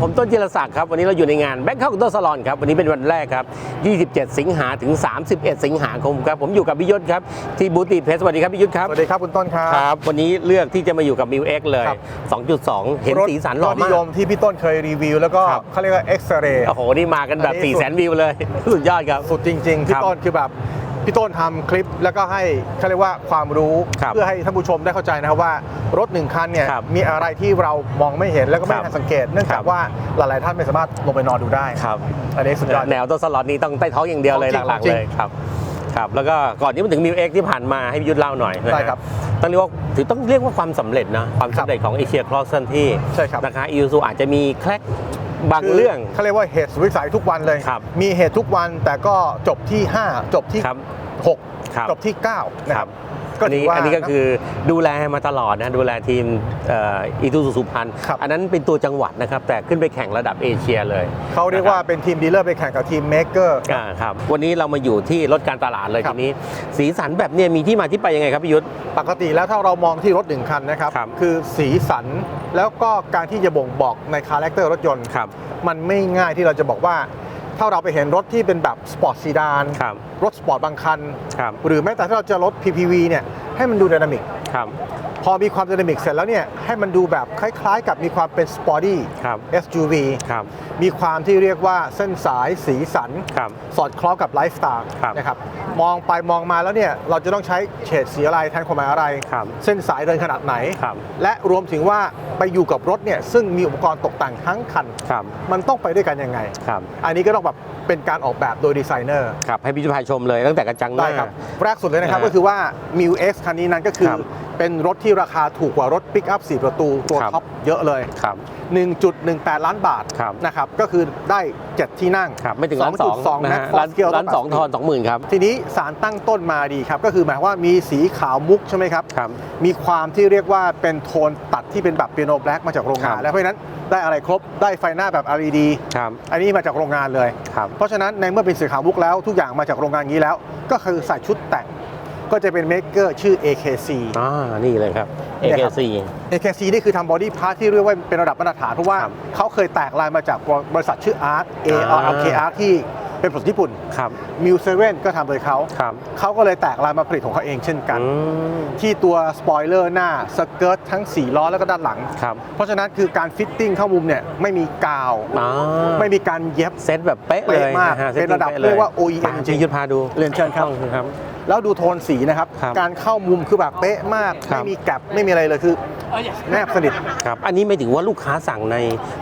ครับผมต้นจิรศักดิ์ครับ วันนี้เราอยู่ในงานแบงค์ o อกตัวสลอนครับ วันนี้เป็นวันแรกครับ 27 สิงหาถึง 31 สิงหาคมครับ ผมอยู่กับพิยศครับ ที่บูติเพสสวัสดีครับพิยศครับ สวัสดีครับคุณต้นครับ ครับ วันนี้เลือกที่จะมาอยู่กับมิวเอ็กเลยครับ2.2 เห็นรถสีสันหล่อยอดนิมายกมที่พี่ต้นเคยรีวิว แล้วก็ครับเขาเรียกว่าเอ็กซเรย์ โอ้โห นี่มากันแบบอันนี้4 0 0 0 0 0วิวเลย สุดยอดครับ สุดจริงๆครัพี่บต้นคือแบบ พี่ต้นทำคลิปแล้วก็ให้เขาเรียกว่าความรู้ครับเพื่อให้ท่านผู้ชมได้เข้าใจนะครับว่ารถหนึ่งคันเนี่ยครับมีอะไรที่เรามองไม่เห็นแล้วก็ไม่ครับทันสังเกต เนื่องครัจากบว่าหลาย ๆ ท่านไม่สามารถลงไปนอนดูได้ครับอันนี้สุดยอดแนวตัวสล็อตนี้ต้องใต้ท้องอย่างเดียวเลยของจริงหลักของจริๆงเลยครับครับแล้วก็ก่อนที่มันถึงมิวเอ็กที่ผ่านมาให้พิยุทธเล่าหน่อยนะฮะได้ครับต้องเรียกว่าถือต้องเรียกว่าความสำเร็จนะความสำเร็จของเอเชียครอสเซนที่ใช่ครับนะคะอีซูอาจจะมีแคลก บางคืเรื่องเขาเรียกว่าเหตุสุดวิสัยทุกวันเลยครับมีเหตุทุกวันแต่ก็จบที่ 5 จบที่ครับ6ครับจบที่ 9 นะคครัรับ บอันนี้ถืว่าอันนี้ก็คือดูแลมาตลอดนะดูแลทีมอีทูสุสุพรรณครับ อันนั้นเป็นตัวจังหวัดนะครับแต่ขึ้นไปแข่งระดับเอเชียเลยเขาเรียกว่าเป็นทีมดีลเลอร์ไปแข่งกับทีมเมเกอร์ อ่าครับวันนี้เรามาอยู่ที่รถการตลาดเลยครัทีบนี้ สีสันแบบเนี้ยมีที่มาที่ไปยังไงครับพี่ยุทธ ปกติแล้วถ้าเรามองที่รถหนึ่งคันนะครับครับ คือสีสันแล้วก็การที่จะบ่งบอกในคาแรคเตอร์รถยนต์ ครับ มันไม่ง่ายที่เราจะบอกว่า ถ้าเราไปเห็นรถที่เป็นแบบสปอร์ตซีดานครับรถสปอร์ตบางคัน ครับ หรือแม้แต่ถ้าเราจะรถ PPV เนี่ยให้มันดูไดนามิก ครับพอมีความไดนามิกเสร็จแล้วเนี่ยให้มันดูแบบคล้ายๆ กับมีความเป็นสปอร์ตี้ครับ SUV ครับมีความที่เรียกว่าเส้นสายสีสันครับสอดคล้องกับไลฟ์สไตล์ครับนะครับมองไปมองมาแล้วเนี่ยเราจะต้องใช้เฉดสีอะไรแทนความหมายอะไรครับเส้นสายเดินขนาดไหนครับและรวมถึงว่าไปอยู่กับรถเนี่ยซึ่งมีอุปกรณ์ตกแต่งทั้งคันครับมันต้องไปด้วยกันยังไงครับอันนี้ก็ต้องแบบเป็นการออกแบบโดยดีไซเนอร์ครับให้พี่จุพายชมเลยตั้งแต่กระจังหได้น้าครับแรกสุดเลยนะครับอ่าก็คือว่า m ิว X คันนี้นั้นก็คือครับเป็นรถที่ราคาถูกกว่ารถปิกอัพ4ประตูตัวครับท็อปเยอะเลยครับ1.18 ล้านบาทครับนะครับก็คือได้ 7 ที่นั่งครับไม่ถึงล้านสอง2.2นะแม็ฮะกฟอล้านร์สเกลล้านสองทอนสองหมื่นครับ ทีนี้สารตั้งต้นมาดีครับ ก็คือหมายความว่ามีสีขาวมุกใช่ไหมครับครับ มีความที่เรียกว่าเป็นโทนตัดที่เป็นแบบเปียโนแบล็กมาจากโรงครังานบแล้วเพราะฉะนั้นได้อะไรครบได้ไฟหน้าแบบ LED ครับอันนี้มาจากโรงงานเลยครับเพราะฉะนั้นในเมื่อเป็นสีขาวมุกแล้วทุกอย่างมาจากโรงงานนี้แล้ว ก็คือใส่ชุดแต่ง ก็จะเป็นเมกเกอร์ชื่อ AKC อ่านี่เลยครับเนี่ยครับ AKC AKC นี่คือทำบอดี้พาร์ทที่เรียกว่าเป็นระดับมาตรฐานเพราะว่าครับเขาเคยแตกลายมาจากบริษัทชื่อ ARC A อ่า R K R ที่เป็นบริษัทญี่ปุ่นครับมิวเซเว่นก็ทำโดยเขาครับเขาก็เลยแตกลายมาผลิตของเขาเองเช่นกันอืมที่ตัวสปอยเลอร์หน้าสเกิร์ตทั้ง 4 ล้อแล้วก็ด้านหลังครับเพราะฉะนั้นคือการฟิตติ้งเข้ามุมเนี่ยไม่มีกาวอ่าไม่มีการเย็บ เซตแบบเป๊ะเลยเป๊ะมากฮซตเป็นระดับป๊ลเรียกว่า OEM ปจริงพี่ยุทธพาดู เรียนเชิญครับต้องครับ แล้วดูโทนสีนะครับ ครับการเข้ามุมคือแบบเป๊ะมาก ครับ ไม่มีแกลบไม่มีอะไรเลยคือ แนบสนิทครับ อันนี้ไม่ถึงว่าลูกค้าสั่งใน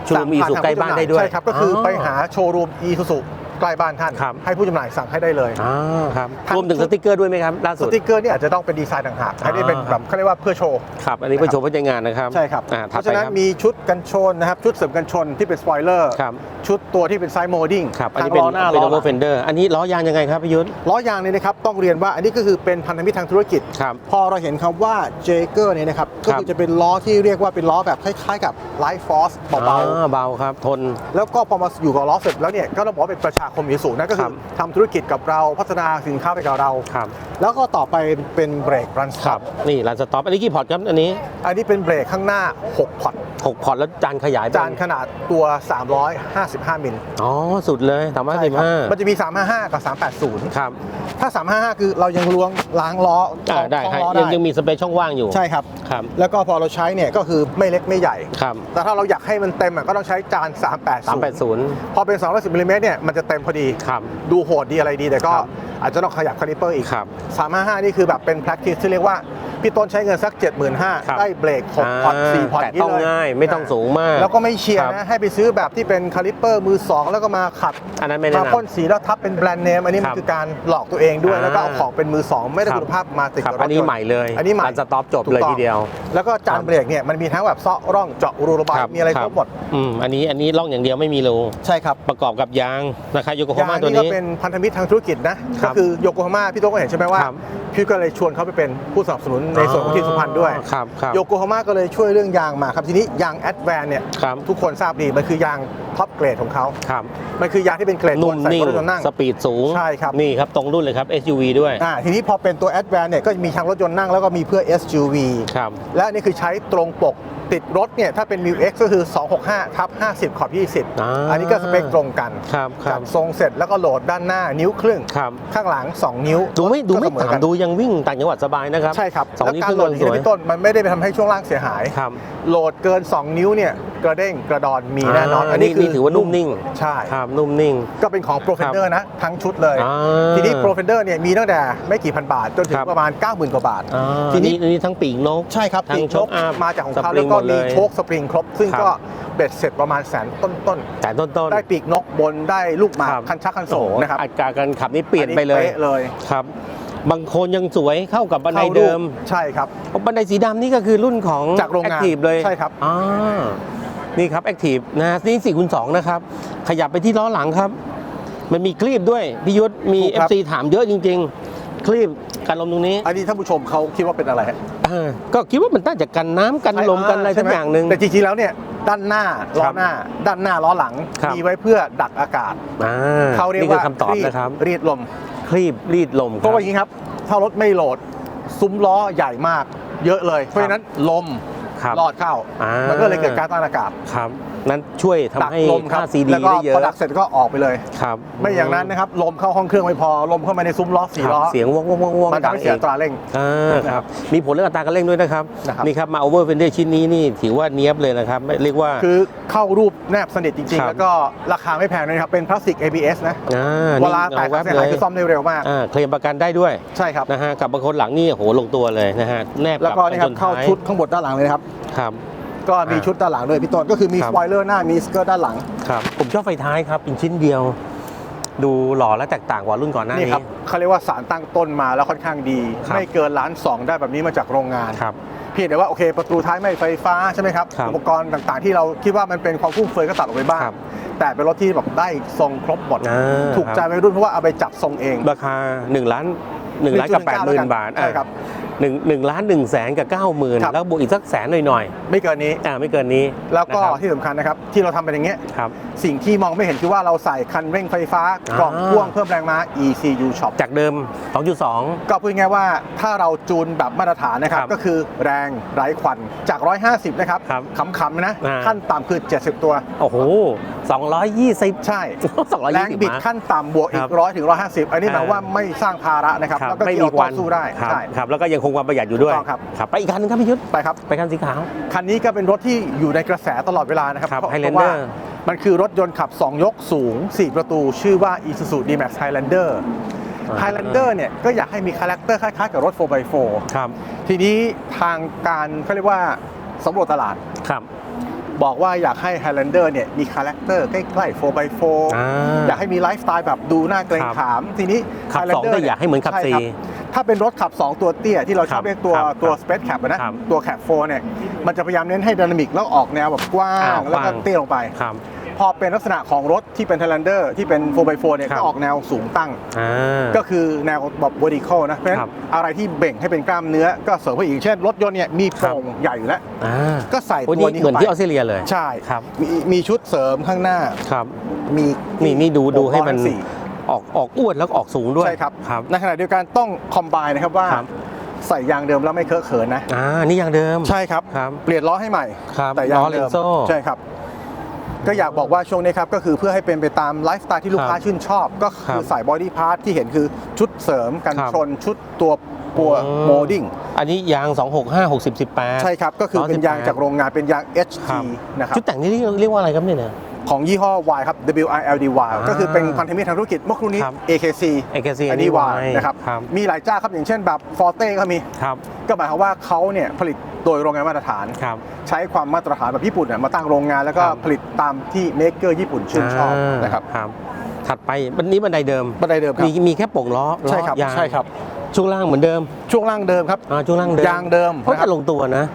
โชว์รูมอีสุใกล้บ้านได้ด้วยใช่ครับ ก็คืออไปหาโชว์รูมอีซูซูใกล้บ้านท่าน ครับ ให้ผู้จำหน่ายสั่งให้ได้เลย อ่าครับทั้งรวมถึงสติกเกอร์ด้วยไหมครับล่าสสุด ติกเกอร์นี่อาจจะต้องเป็นดีไซน์ต่างหากให้ได้เป็นอ่า แบบเขาเรียกว่าเพื่อโชว์ ครับ อันนี้เป็นโชว์เพื่อใจงานนะครับใช่ครับ อ่าเพถัดราะไปฉะนั้นครับมีชุดกันชนนะครับ ชุดเสริมกันชนที่เป็นสปอยเลอร์ ครับชุดตัวที่เป็นไซด์โมดิ้งครับอันทั้นี้งเป็นล้อหน้าเป็นล้โลอหโก้ลังเฟนเดอร์อันนี้ล้อยางยังไงครับพี่ยุทธล้อยางเนี่ยนะครับต้องเรียนว่าอันนี้ก็คือเป็นพันธมิตรทางธุรกิจ ครับ พอเราเห็นคำว่าเจเกอร์เนี่ยนะครับก็คือจะเป็นล้อที่เรียกว่าเป็นล้อแบบคล้ายๆกับไลฟ์ฟอสเบาอ่เบาครับทนๆแล้วก็พอมาอยู่กับล้อเสร็จแล้วเนี่ยก็ต้องบอกว่าเป็นประชาคมอยู่สูงนั่นก็คืครัอบทำธุรกิจกับเราพัฒนาสินค้าไปกับเราครับแล้วแล้วก็ต่อไปเป็นเบรกรันสคต็รัอบปนี่ร้านสต็อปอันนี้กี่พอร์ตครับอันนี้ อันนี้เป็นเบรกข้างหน้า6พอร์ต6พอร์ตแล้วจานขยายเป็จานขนาดตัว355มิลอ๋อ สุดเลยสามารถสิบห้ามันจะมี 355 กับ 380 ครับ ถ้า 355 คือเรายังล้วงล้างล้ออ่าได้ท้องครับล้อยังได้ยังมีสเปซช่องว่างอยู่ ใช่ครับ ครับ แล้วก็พอเราใช้เนี่ยก็คือไม่เล็กไม่ใหญ่ ครับ แต่ถ้าเราอยากให้มันเต็มอะก็ต้องใช้จาน 380 380 พอเป็น 210มิลลิเมตรเนี่ยมันจะเต็มพอดี ครับ ดูโหดดีอะไรดีแต่ก็ครับอาจจะต้องขยับคาลิเปอร์อีกครับ355 นี่คือแบบเป็น practice ที่เรียกว่าพี่ต้นใช้เงินสักครับ75,000ได้เบรก6พอร์ต4พอร์ตแต่ต้องง่ายไม่ต้องสูงมาก แล้วก็ไม่เชียร์ครับนะให้ไปซื้อแบบที่เป็นคาลิเปอร์มือ 2 แล้วก็มาขัดอันนั้นไม่แนะมานพ่นสีแล้วทับเป็นแบรนด์เนมอันนี้คมัรันบคือการหลอกตัวเองด้วยอ่าแล้วก็เอาของเป็นมือ 2 ไม่ได้ครับคุณภาพมาติดครับกับรถอันนี้ยต์ ใหม่เลยอันนี้ใหม่ร้านสต็อปจบถูกเลยต้องทีเดียว แล้วก็จาคนรับเบรกเนี่ยมันมีทั้งแบบเซาะร่องเจาะรูระบายมีอะไรครบหมดอืมอันนี้อันนี้ล่องอย่างเดียวไม่มีรูใช่ครับประกอบกับยางนะครับโยโกฮายางม่าตัวนี่ก็นี้เป็นพันธมิตรทางธุรกิจนะครัก็บคือโยโกฮาม่าพี่โต้ก็เห็นใช่ไหมว่า ครับพี่ก็เลยชวนเขาไปเป็นผู้สนับสนุนในส่วนของทีมสุพรรณด้วยครับครับโยโกฮาม่าก็เลยช่วยเรื่องยางมาครับทีนี้ยางแอดแวนเนี่ยครับทุกคนทราบดีมันคือยางท็อปเกรดของเขาครับมันคือยางที่เป็นเกรดนุ่มใส่นิ่งรถยนต์นั่งสปีดสูงใช่ครับนี่ครับตรงรุ่นเลยครับ SUV ด้วยอ่าทีนี้พอเป็นตัวแอดแวนเนี่ยก็จะมีทั้งรถยนต์นั่งแล้วก็มีเพื่อ SUV ครับและอันนี่คือใช้ตรงปกติดรถเนี่ยถ้าเป็น m ิว X ก็คือ 265ทับ50 ขอบ 20อ่าอันนี้ก็สเปคตรงกันครับครัจับดทรงเสร็จแล้วก็โหลดด้านหน้านิ้วครึ่งครับข้างหลัง 2 นิ้ว ดูไม่ดูไม่ก็เสอต่างกันดูยังวิ่งต่างจังหวัดสบายนะครับใช่ครับสองแล้วนิ้วการครึ่งโหลดอย่างสวยที่พี่ต้นมันไม่ได้ไปทำให้ช่วงล่างเสียหายครับโหลดเกิน 2 นิ้วเนี่ยกระเด้งกระดอนมีแน่นอนอ่าอันนี้นี่คือนี่ถือว่านุ่มนิ่งใช่ครับนุ่มนิ่ง ก็เป็นของ Pro Fender นะทั้งชุดเลยอ่าทีนี้ Pro Fender เนี่ยมีตั้งแต่ไม่กี่พันบาทจนถึคงรับประมาณ 90,000กว่าบาทอ่าทีนี้นี่นี่ทั้งปีกนกใช่ครับทั้งปีกโชคอัพมาจากของเขาสปริแล้วงก็หมดเลมียโชคสปริงครบ ซึ่งครับก็เบ็ดเสร็จประมาณแสนต้นแต่ต้นๆๆได้ปีกนกบนได้ลูกหมากครับคันชักคันโสงนะครับอัตราการขับนี่เปลี่ยนไปเลยอัป๊ะเลยครับ บางคนยังสวยเข้ากับบันไดข้ารูปเดิม ใช่ครับเพราะบันไดสีดำนี่ก็คือรุ่นของจากโรงงาน Active เลยใช่ครับอ่านี่ครับ Active นะฮะนี่4คูณ2นะครับ ขยับไปที่ล้อหลังครับ มันมีคลีบด้วยพี่ยุทธมีถูกครับ FC ถามเยอะจริง ๆ คลีบกันลมตรงนี้ อันนี้ท่านผู้ชมเขาคิดว่าเป็นอะไรฮะอ่าก็คิดว่ามันน่าจะกันน้ำกันลมกันอะไรสักใช่หมอย่างหนึ่งแต่จริงๆแล้วเนี่ยด้านหน้าล้คอรับหน้า ด้านหน้าล้อหลังครับมีไว้เพื่อดักอากาศอ่าเขาเรียกนี่คือว่าคำตอบนะครับรีดลม คลีบรีดลมเพราะว่าอย่างนี้ครับ ถ้ารถไม่โหลด ซุ้มล้อใหญ่มาก เยอะเลย เพราะฉะนั้นลมครับลอดเข้ามั มันก็เลยเกิดการต้านอากาศ ครับนั้นช่วยทำดักให้ลมครัค่าบซีดีแล้วก็ได้เยพออะดักเสร็จก็ออกไปเลย ครับไม่อย่างนั้นนะครับลมเข้าห้องเครื่องไม่พอลมเข้ามาในซุ้มล้อสี่ครับล้อเสียงว่องว่องว่องว่องมันทำให้เสียอัตราเร่ง อ่าครับมีผลเรื่องอัตราการเร่งด้วยนะครับนะครับ นี่ครับมาโอเวอร์เฟนเดอร์ชิ้นนี้นี่ถือว่าเนี้ยบเลยนะครับไม่เรียกว่า คือเข้ารูปแนบสนิทจริง ครัๆ บ แล้วก็ราคาไม่แพงเลยนะครับ เป็นพลาสติก ABS นะ อ่าเวลานี่แตกแวความบเสียเลหายยคือซ่อมได้เร็วมาก อ่าเคลมประกันได้ด้วยใช่ครับ นะฮะกับบางคนหลังนี่โหลงตัวเลยนะฮะแนบแล้วก็นี่ครับจเข้าท้ยชุดข้างบนด้านหลังเลยนะครับ ครับ ก็มีอ่าชุดด้านหลังด้วยพี่ต้นก็คือมีครัสบปอยเลอร์หน้ามีสเกิร์ตด้านหลังครับผมชอบไฟท้ายครับเป็นชิ้นเดียว ดูหล่อและแตกต่างกว่ารุ่นก่อนหน้านี่นี้ครับเขาเรียกว่าสารตั้งต้นมาแล้วค่อนข้างดีครับไม่เกินล้านสองได้แบบนี้มาจากโรงงานครับเพียงแต่ว่าโอเคประตูท้ายไม่ไฟฟ้าใช่ไหมครับครับอุปกรณ์ต่างๆ ที่เราคิดว่ามันเป็นความฟุ่มเฟือยก็ตัดออกไปบ้างครับแต่เป็นรถที่แบบได้ทรงครบหมดอ่าถูกใจครับวัยรุ่นเพราะว่าเอาไปจัดทรงเองราคา1ล้าน1ล้านกับ1.19 8หมื่นบาทใช่ครับ หนึ่งหนึ่งล้านหนึ่งแสนกับเก้าหมื่นครับ แล้วบวกอีกสักแสนหน่อยไม่เกินนี้ ๆอ่าไม่เกินนี้แล้วก็นะครับที่สำคัญนะครับ ที่เราทำเป็นอย่างเงี้ยครับ สิ่งที่มองไม่เห็นคือว่าเราใส่คันเร่งไฟฟ้าอ่ากล่องพ่วงเพิ่มแรงม้า ECU Shop จากเดิม 2.2 ก็พูดง่ายๆว่าถ้าเราจูนแบบมาตรฐานนะครับ ครับก็คือแรงไร้ควันจาก 150 นะครับครับขำๆนะ อ่า ขั้นต่ำคือ 70 ตัว โอ้โห 220 ใช่ 220แรงบิดม้าขั้นต่ำบวกอีครักบร้อยถึงร้อยห้าสิบอันนี้หมายอ่าว่าไม่สร้างภาระนะครับครับแล้วก็ไม่เกี่มียวควัต่อนสู้ได้ครับใช่ครับแล้วก็ยังคงความประหยัดอยู่ด้วยถูกต้องครับครับไปอีกคันหนึงครับพี่ยุทธไปครับไปคันสีขาวคันนี้ก็เป็นรถที่อยู่ในกระแสตลอดเวลานะครับครับเพราะ Highlander ว่ามันคือรถยนต์ขับ 2 ยกสูง 4 ประตูชื่อว่า Isuzu D-Max Highlander อ่า Highlander เนี่ยก็อยากให้มีคาแรคเตอร์คล้ายๆกับรถ 4x4 ครับทีนี้ทางการเขาเรียกว่าสำรวจตลาดครับ บอกว่าอยากให้ Highlander เนี่ยมีคาแรคเตอร์ใกล้ๆ 4x4 อ่าอยากให้มีไลฟ์สไตล์แบบดูน่าเกรงครับขาม ทีนี้ขับสอง Highlander แต่อยากให้เหมือนขับช่สี่ครับถ้าเป็นรถขับ 2 ตัวเตี้ยที่เราชครัอบบเรียกตัวครับตัวครับ Space Cab อะนะครับตัว Cab 4เนี่ยมันจะพยายามเน้นให้ดินามิกแล้วออกแนวแบบกว้าอ่างแล้วก็กว้างเตี้ยลงไปครับ พอเป็นลักษณะของรถที่เป็น Highlander ที่เป็น 4x4 เนี่ยครับก็ออกแนวสูงตั้งอ่าก็คือแนวแบบ vertical นะเพราะฉะนั้ครันบอะไรที่เบ่งให้เป็นกล้ามเนื้อก็เสริมไปอีกเช่น รถยนต์เนี่ยมีโปร่งใหญ่อยู่แล้วอ่าก็ใส่โอ้ยตัวนี่นี้เหมือนเข้าไปที่ออสเตรเลียเลยใช่ครับมีมีชุดเสริมข้างหน้าครับมีนี่นี่ดูดูให้มันล้อทั้งสี่ออกออกอ้วนแล้วก็ออกสูงด้วยใช่ครับครับในขณะเดียวกันต้องคอมไบนะครับว่าครับใส่ยางเดิมแล้วไม่เคอะเขินนะ อ่า นี่อย่างเดิม ใช่ครับครับ เปลี่ยนล้อให้ใหม่ครับแต่ยางล้อเดิม Lenzo ใช่ครับ ก็อยากบอกว่าช่วงนี้ครับก็คือเพื่อให้เป็นไปตามไลฟ์สไตล์ที่ลูกค้าครับชื่นชอบ ก็ครัคือบใส่บอดี้พาร์ทที่เห็นคือชุดเสริมกันครับชนชุดตัวปัวอืมโมดิ้งอันนี้ยาง 265 60 18 ใช่ครับ ก็คือเป็น118ยางจากโรงงานเป็นยางค HT รับนะครับชุดแต่งนี่เรียกว่าอะไรครับเนี่ยเนี่ย ของยี่ห้อ Y ครับ W I L D Y อ่าก็คือเป็นพันธมิตรทางธุรกิจเมื่อครู่นี้ครับ AKC AKC อันนี้อันนี้ Y Y นะครับครับมีหลายเจ้าครับอย่างเช่นแบบ Forte ก็มีครับก็หมายความว่าเขาเนี่ยผลิตโดยโรงงานมาตรฐานครับใช้ความมาตรฐานแบบญี่ปุ่นเนี่ยมาตั้งโรงงานแล้วก็ครับผลิตตามที่เมกเกอร์ญี่ปุ่นชื่นชอบานะครับครับถัดไปบันนี้บันไดเดิมบันไดเดิมครับมีมีแค่โป่งล้อล้อใช่ครับยางใช่ครับช่วงล่างเหมือนเดิม ช่วงล่างเดิมครับอ่าช่วงล่างเดิมยางเดิมเขานะครับจะลงตัวนะ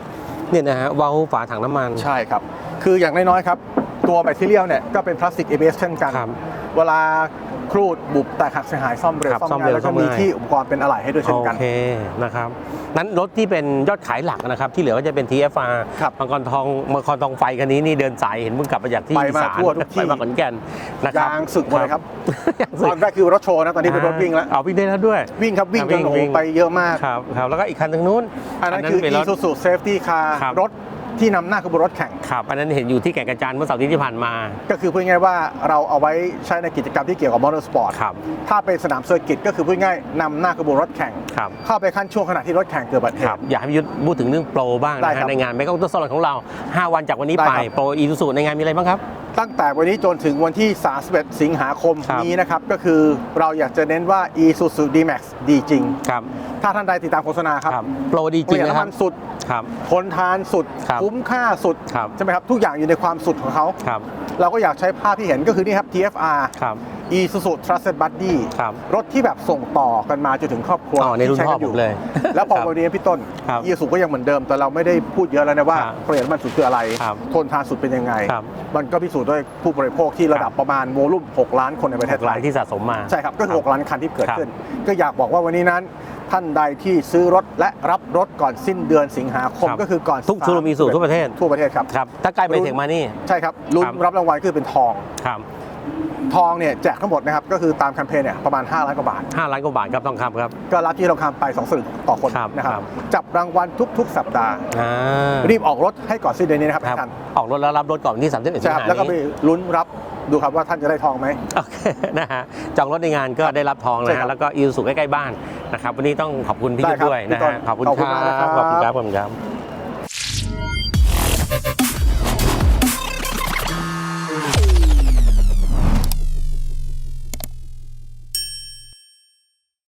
เนี่ยนะฮะเวาล์วฝาถังน้ำมันใช่ครับ คืออย่างน้อยๆครับ ตัวแบตเตอรี่เนี่ยก็เป็นพลาสติก ABS เช่นกัน ครับเวลาครูดบุบแตกหักเสียหายซ่อมเร็วครับซ่อมซ่อมง่ายเร็วแล้วก็ซ่อมมีง่าย ที่อุปกรณ์เป็นอะไหล่ให้ด้วยเช่นโอกัน เคนะครับนั้นรถที่เป็นยอดขายหลักนะครับ ที่เหลือก็จะเป็น TFR ครับมังกรทองมังกรทองไฟคันนี้นี่เดินสายเห็นเพิ่งกลับมาจากที่ไปอีมาสานทั่วทุกที่ ไปมาขอนแก่นนะครับยางสึกหมดเลยครับ ยางสึตกอนแรกคือรถโชว์นะตอนนี้เป็นรถวิ่งแล้ว เอาวิ่งได้แล้วด้วย วิ่งครับ วิ่งอะจวิ่นงโอ้โหวิ่ง ไปเยอะมาก ครับครับแล้วก็อีกคันทางนู้นอันนั้นคือ เป็นรถ Isuzu Safety Car ครับรถ ที่นำหน้าขบวนรถแข่งครับอันนั้นเห็นอยู่ที่แก่งกระจานเมื่อเสาร์อาที่ที่ผ่านมา ก็คือพูดง่ายๆว่าเราเอาไว้ใช้ในกิจกรรมที่เกี่ยวกับมอเตอร์สปอร์ตครับถ้าเป็นสนามเซอร์กิตก็คือพูดง่ายๆนำหน้าขบวนรถแข่งครับเข้าไปขั้นช่วงขณะที่รถแข่งเกิดอุบัติเหครับตุอยากให้พี่ยุทธพูดถึงเรื่องโปรบ้างได้นะครัฮะบในงานแมกกาอุตสลอนของเรา 5 วันจากวันนี้ได้ไปครับโปรอีซูซูในงานมีอะไรบ้างครับ ตั้งแต่วันนี้จนถึงวันที่ 31 สิงหาคมครับ นี้นะครับ ก็คือเราอยากจะเน้นว่า Isuzu D-Max ดีจริง ครับถ้าท่านใดติดตามโฆษณาครับครับโปรดีปจริระงหยัดนะคน้ำรัมับ นสุดครับ ทนทานสุด ครับคุ้มค่าสุด ครับ ใช่ไหมครับ ทุกอย่างอยู่ในความสุดของเขา ครับ เราก็อยากใช้ภาพที่เห็นก็คือนี่ครับ TFR ครับ Isuzu Trusted Buddy ครับรถที่แบบส่งต่อกันมาจนถึงครอบครัวอ๋อในรุ่นที่ใช้พ่อกัผมเลย แล้วพอครับวันนี้พี่ต้นครับอีสุก็ยังเหมือนเดิม แต่เราไม่ได้พูดเยอะแล้วนะว่าครับประหยัดน้ำมันสุดคืออะไรครับทนทานสุดเป็นยังไงครับมันก็พิสูจน์ด้วยผู้บริโภคที่ระดับประมาณโวลุ่ม 6 ล้านคนในประเทศไทรายยที่สะสมมา ใช่ครับ ก็คือ6ล้านคันที่เกิดครับขึ้น ก็อยากบอกว่าวันนี้นั้นท่านใดที่ซื้อรถและรับรถก่อนสิ้นเดือนสิงหาคมครับก็คือก่อนทุกชูโรงมีสูตรทั่วประเทศทั่วประเทศครับครับถ้าใกล้ไปถึงมานี่ใช่ครับลุ้นครับรับรางวัลคือเป็นทองครับ ทองเนี่ยแจกทั้งหมดนะครับก็คือตามแคมเปญเนี่ยประมาณ 5 ล้านกว่าบาท 5 ล้านกว่าบาทครับทองคำครับ ก็รับที่ทองคำไป2สลึงต่อคนครับนะครับครับจับรางวัลทุก ๆ สัปดาห์อ่ารีบออกรถให้ก่อนสิ้นเดือนนี้นะครับครับท่านออกรถแล้วรับรถก่อนวันที่31สิงใช่ครับหาแล้วก็ไปนี้ลุ้นรับดูครับว่าท่านจะได้ทองไหมโอเคนะฮะจองรถในงานก็ได้รับทองใช่นะครัฮะบแล้วก็อีซูซูใกล้ๆบ้านนะครับวันนี้ต้องขอบคุณพี่ได้ยุทธครับด้วยพี่นะต้ฮะนขอบคุณขอบคคุณรัมากนะครับบขอบคุณครับขอบคุณครับ